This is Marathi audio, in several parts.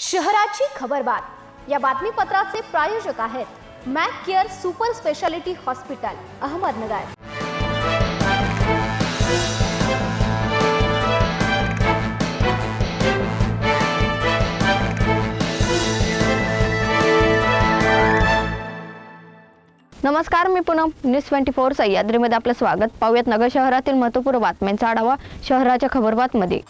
शहराची खबरबात या बातमीपत्राचे प्रायोजक आहेत Mac Care Super Speciality Hospital Ahmednagar. नमस्कार मी पुन्हा न्यूज ट्वेंटी फोर सह्याद्रीमध्ये आपलं स्वागत. पाहूयात नगर शहरातील महत्त्वपूर्ण बातम्यांचा आढावा शहराच्या खबरबातमध्ये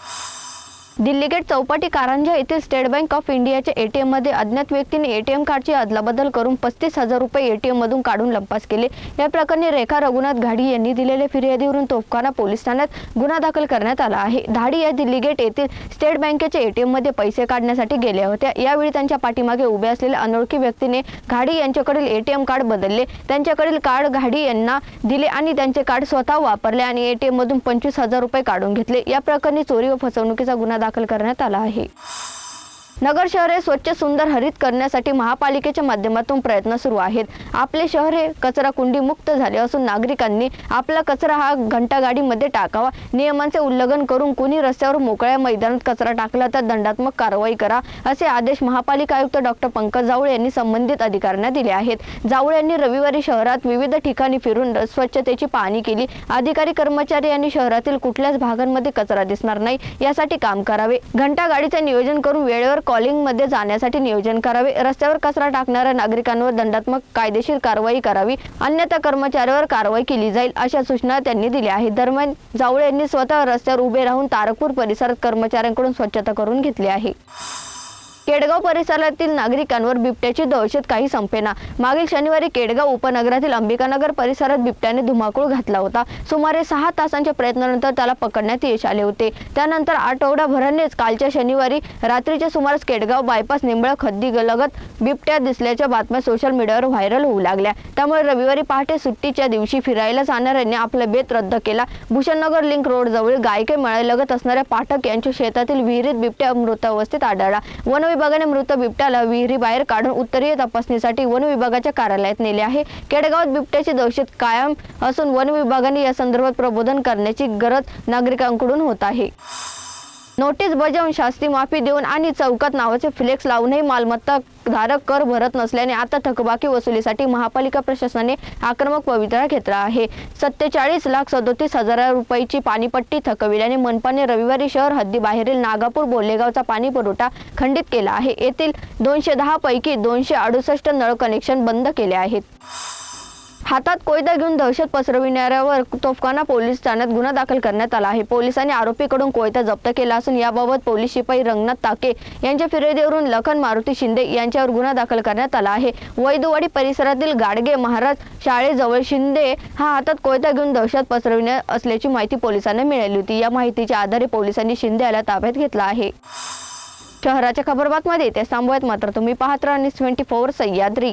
दिल्ली गेट चौपाटी कारंजा येथील स्टेट बँक ऑफ इंडियाच्या एटीएममध्ये अज्ञात व्यक्तीने एटीएम कार्डची अदलाबदल करून पस्तीस हजार रुपये एटीएम मधून काढून लंपास केले. या प्रकरणी रेखा रघुनाथ घाडी यांनी दिलेल्या फिर्यादीवरून तोफखाना पोलीस ठाण्यात गुन्हा दाखल करण्यात आला आहे. धाडी या दिल्ली गेट येथील स्टेट बँकेच्या एटीएममध्ये पैसे काढण्यासाठी गेल्या होत्या. यावेळी त्यांच्या पाठीमागे उभे असलेल्या अनोळखी व्यक्तीने घाडी यांच्याकडील एटीएम कार्ड बदलले. त्यांच्याकडील कार्ड घाडी यांना दिले आणि त्यांचे कार्ड स्वतः वापरले आणि एटीएम मधून पंचवीस हजार रुपये काढून घेतले. या प्रकरणी चोरी व फसवणुकीचा गुन्हा दाखल करण्यात आला आहे. नगर शहर हे स्वच्छ सुंदर हरित करण्यासाठी महापालिकेच्या माध्यमातून प्रयत्न सुरू आहेत. आपले शहर हे कचरा कुंडी मुक्त झाले असून नागरिकांनी आपला कचरा हा घंटागाडीमध्ये टाकावा नियमांचे उल्लंघन करून कुणी रस्त्यावर मोकळ्या मैदानात कचरा टाकला तर दंडात्मक कारवाई करा असे आदेश महापालिका आयुक्त डॉक्टर पंकज जावळे यांनी संबंधित अधिकाऱ्यांना दिले आहेत. जावळे यांनी रविवारी शहरात विविध ठिकाणी फिरून स्वच्छतेची पाहणी केली. अधिकारी कर्मचारी यांनी शहरातील कुठल्याच भागांमध्ये कचरा दिसणार नाही यासाठी काम करावे. घंटागाडीचे नियोजन करून वेळेवर कॉलिंगमध्ये जाण्यासाठी नियोजन करावे. रस्त्यावर कचरा टाकणाऱ्या नागरिकांवर दंडात्मक कायदेशीर कारवाई करावी. अन्यथा कर्मचाऱ्यावर कारवाई केली जाईल अशा सूचना त्यांनी दिल्या आहेत. दरम्यान जावळे यांनी स्वतः रस्त्यावर उभे राहून तारकपूर परिसरात कर्मचाऱ्यांकडून स्वच्छता करून घेतली आहे. केडगाव परिसरातील नागरिकांवर बिबट्याची दहशत काही संपेना. मागील शनिवारी केडगाव उपनगरातील अंबिकानगर परिसरात बिबट्याने धुमाकूळ घातला होता. सुमारे सहा तासांच्या प्रयत्नानंतर त्याला पकडण्यात यश आले होते. त्यानंतर आठवडाभरानेच कालच्या शनिवारी रात्रीच्या सुमारास केडगाव बायपास निंबळ खद्दी गलगत बिबट्या दिसल्याच्या बातम्या सोशल मीडियावर व्हायरल होऊ लागल्या. त्यामुळे रविवारी पहाटे सुट्टीच्या दिवशी फिरायला जाणाऱ्यांनी आपला बेत रद्द केला. भूषणनगर लिंक रोड जवळ गायके मळ्यालगत असणाऱ्या पाठक यांच्या शेतातील विहिरीत बिबट्या मृतावस्थेत आढळला. वन विभागाने मृत बिबट्याला विहिरी बाहेर काढून उत्तरीय तपासणीसाठी वन विभागाच्या कार्यालयात नेले आहे. केडगावात बिबट्याची दहशत कायम असून वन विभागाने या संदर्भात प्रबोधन करण्याची गरज नागरिकांकडून होत आहे. नोटीस बजावून शास्ती माफी देऊन आणि चौकात नावाचे फ्लेक्स लावूनही मालमत्ता धारक कर भरत नसल्याने आता थकबाकी वसुलीसाठी महापालिका प्रशासनाने आक्रमक पवित्रा घेतला आहे. सत्तेचाळीस लाख सदोतीस हजार रुपयाची पाणीपट्टी थकविल्याने मनपाने रविवारी शहर हद्दीबाहेरील नागापूर बोल्लेगावचा पाणी पुरवठा खंडित केला आहे. येथील दोनशे दहा पैकी दोनशे अडुसष्ट नळ कनेक्शन बंद केले आहेत. हातात कोयता घेऊन दहशत पसरविणाऱ्यावर तोफखाना पोलीस ठाण्यात गुन्हा दाखल करण्यात आला आहे. पोलिसांनी आरोपीकडून कोयता जप्त केला असून याबाबत पोलीस शिपाई रंगनाथ ताके यांच्या फिर्यादीवरून लखन मारुती शिंदे यांच्यावर गुन्हा दाखल करण्यात आला आहे. वैदवाडी परिसरातील गाडगे महाराज शाळेजवळ शिंदे हा हातात कोयता घेऊन दहशत पसरविण्यात असल्याची माहिती पोलिसांना मिळाली होती. या माहितीच्या आधारे पोलिसांनी शिंदे याला ताब्यात घेतला आहे. शहराच्या खबरबातमध्ये ते थांबवत मात्र तुम्ही पाहत राहा न्यूज ट्वेंटी फोर सह्याद्री.